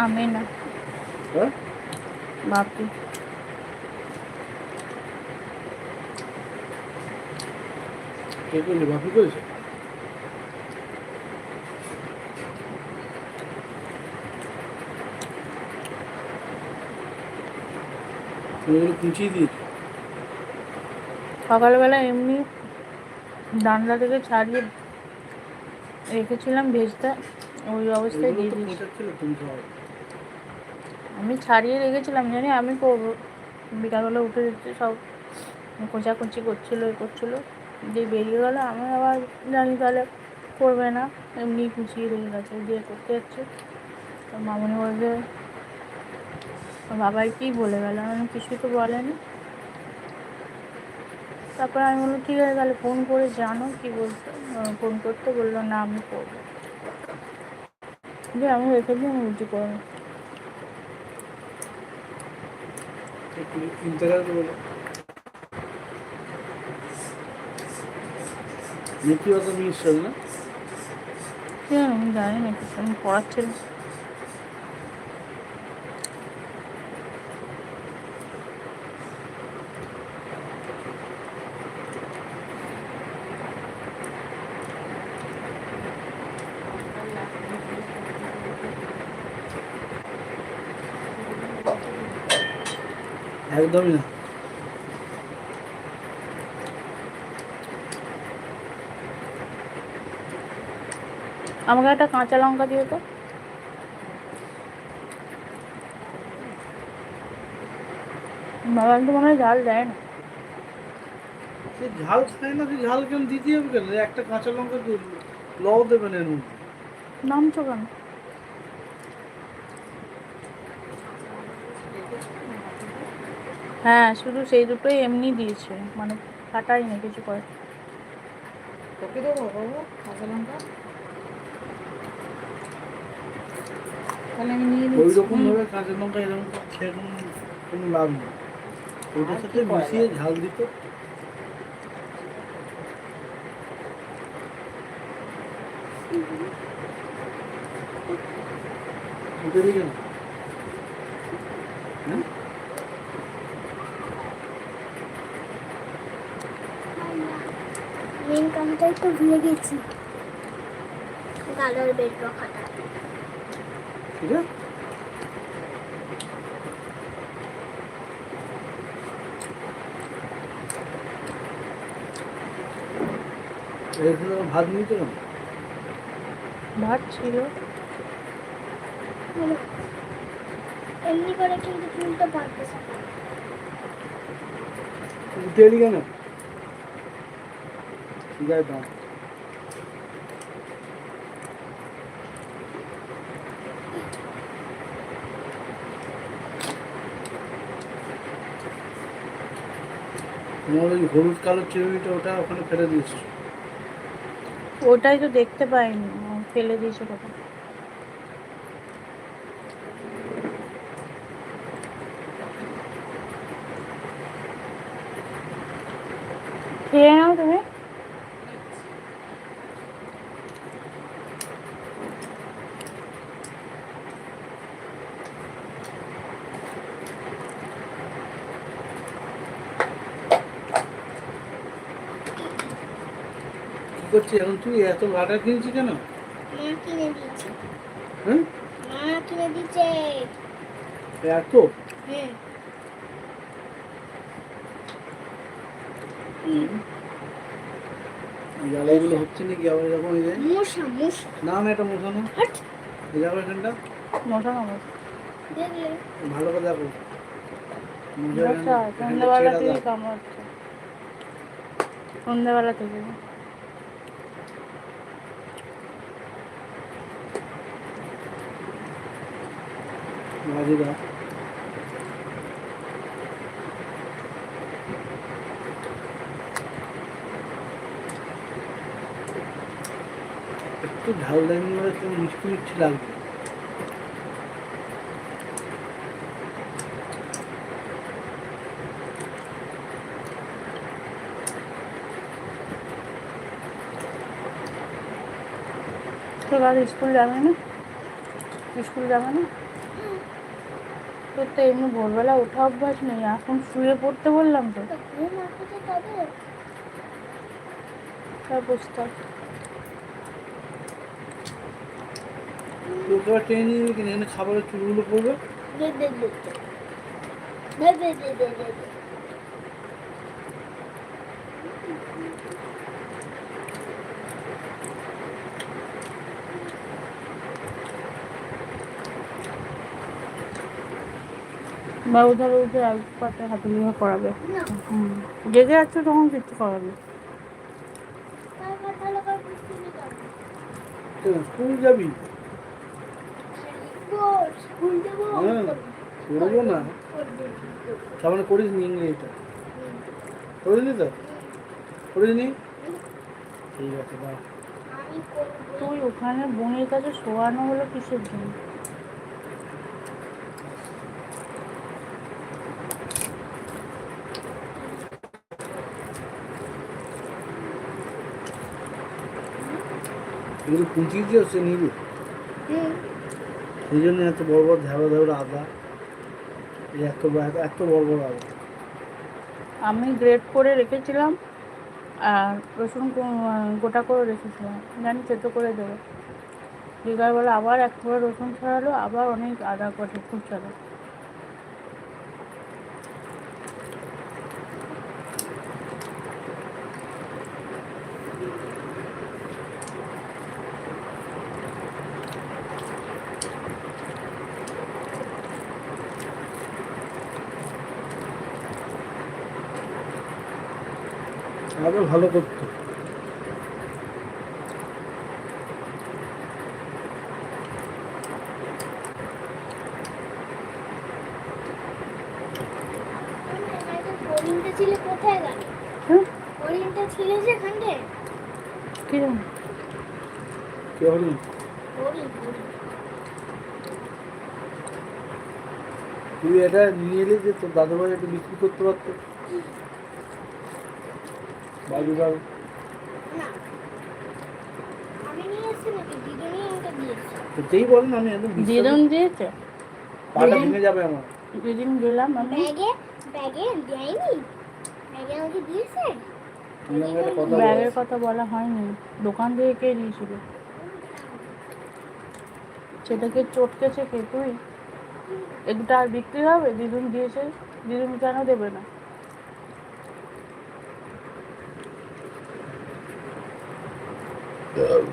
আমি না। হ্যাঁ? বাপি। কে করলি বাপি করেছে তুমি ওগুলো কুচিয়ে দিয়েছ? সকালবেলা এমনি ডান্ডা থেকে ছাড়িয়ে রেখেছিলাম ভেজতে ওই অবস্থায় দিয়ে দিয়েছি। আমি ছাড়িয়ে রেখেছিলাম জানি আমি করব বিকালবেলা উঠে দেখছি সব কোচাকুচি করছিল এ করছিল দিয়ে বেরিয়ে গেলো। আমি আবার জানি তাহলে করবে না এমনি কুচিয়ে রেখে গেছে দিয়ে করতে যাচ্ছে। তো মামনি বলবে ওর বাবাই কি বলে গেল? আমি কিছুই তো বলেনি। তারপর আমি বললাম ঠিক আছে তাহলে ফোন করে জানো কি বলতে ফোন করতে। বলল না আমি করব। দিয়ে আমি রেখে দিয়ে আমি রুটি না। জানি, আমি জানি না কিছু আমি পড়াচ্ছিলাম। একদমই না। আমাকে একটা কাঁচা লঙ্কা দিও। তো বাবা তো মনে হয় ঝাল দেয় না। সে ঝাল খায় না সে ঝাল কেন দিতে হবে কেন? একটা কাঁচা লঙ্কা লও দেবেন এর মধ্যে নামছো কেন? হ্যাঁ শুধু সেই দুটোই এমনি দিয়েছে। মানে কাটাই না কিছু করে। তোকে দেবো বাবু? কাঁচা লঙ্কা? তাহলে আমি নিয়ে ওই রকম ভাবে কাঁচা লঙ্কা এরকম খেয়ে কোনো কোনো লাভ নেই। ওটার সাথে মিশিয়ে ঝাল দিত। হ্যাঁ মেন তো ভুলে গেছি। গালার বেড রাখাটা ঠিক আছে? এখানে ভাত ভাত ছিল। মানে এমনি করে কিন্তু। উঠে এলি কেন? আছে দাও তোমার ওই হলুদ কালো চিরুনিটা ওটা ওখানে ফেলে দিয়েছ? ওটাই তো দেখতে পাইনি। ফেলে দিয়েছে কোথাও খেয়ে নাও তুমি। কি করছিস এখন তুই এত গাটা কিনছিস কেন? মা কিনে দিয়েছে। হ্যাঁ? মা কিনে দিয়েছে। এত? হুম। জ্বালাইগুলো হচ্ছে নাকি আবার এরকম এই যে মশা মশা। না না এটা মশানো হাট। দেখো এখানটা। মশা না ভালো করে দেখো। মশা এখানটা- সন্ধ্যাবেলা এখানটা ছেড়ে থেকে দাও। সন্ধ্যাবেলা থেকে। বাজে দাও একটু ঝাল দেয়নি বলে একটু মিষ্টি মিষ্টি লাগবে। স্কুল যাবে না? স্কুল যাবে না? তোর তো এমনি ভোরবেলা ওঠা অভ্যাস নেই এখন শুয়ে পড়তে বললাম তো। বুঝতে আবার টেনে নিয়ে কিনা খাবারের চুলগুলো পড়বে বা উধারে উঠে এক পাতে হাতে লিখে করাবে। না জেগে যাচ্ছে তখন কিছু করাবে। কেন, স্কুল যাবি? হ্যাঁ করব না। তার মানে করিস নি ইংরেজিটা করিসনি তো? করিসনি? ঠিক আছে তুই ওখানে বোনের কাছে শোয়ানো হলো কিসের জন্য? এগুলো কুচি দিয়ে সে নিবি? সেই জন্য এত বড় বড় ঝাড়া ঝাড়া আদা। এত বড়- এত বড় বড় আদা। আমি গ্রেড করে রেখেছিলাম আর রসুন গোটা করে রেখেছিলাম। জানি সেদ্ধ করে দেবো। বিকালবেলা আবার এক করে রসুন ছাড়ালো আবার অনেক আদা কটে খুব আদা ভালো করতো। কিরম? কে হরিণ? হরিণ। তুই এটা নিয়ে এলি যে তোর দাদু ভাই একটু বিক্রি করতে পারতো? যেই বলেন আমি একদম বিশ্বাস- দিদুন দিয়েছে? পাটা ভেঙে যাবে আমার। গেলাম আমি। ব্যাগে ব্যাগে দেয়নি? ব্যাগে আমাকে দিয়েছে? একটা ব্যাগের কথা বলা হয়নি। দোকান থেকে কে দিয়েছিল? সেটাকে চটকেছে কে তুই? এ দুটো আর বিক্রি হবে? দিদুন দিয়েছে। দিদুন কেন দেবে না? তুমি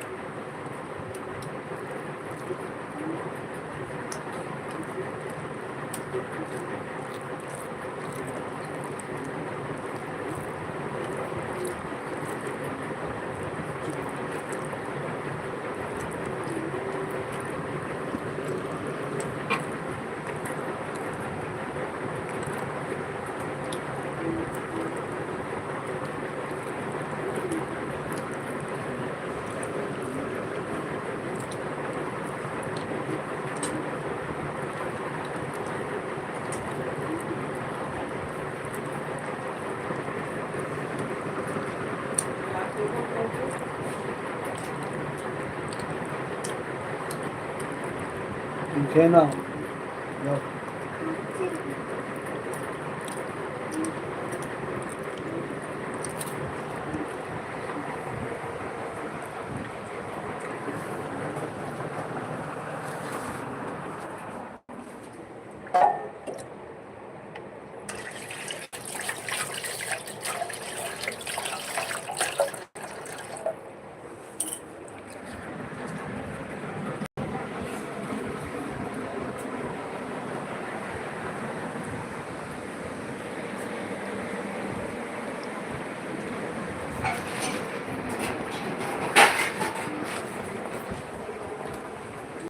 খেয়ে নাও যাও।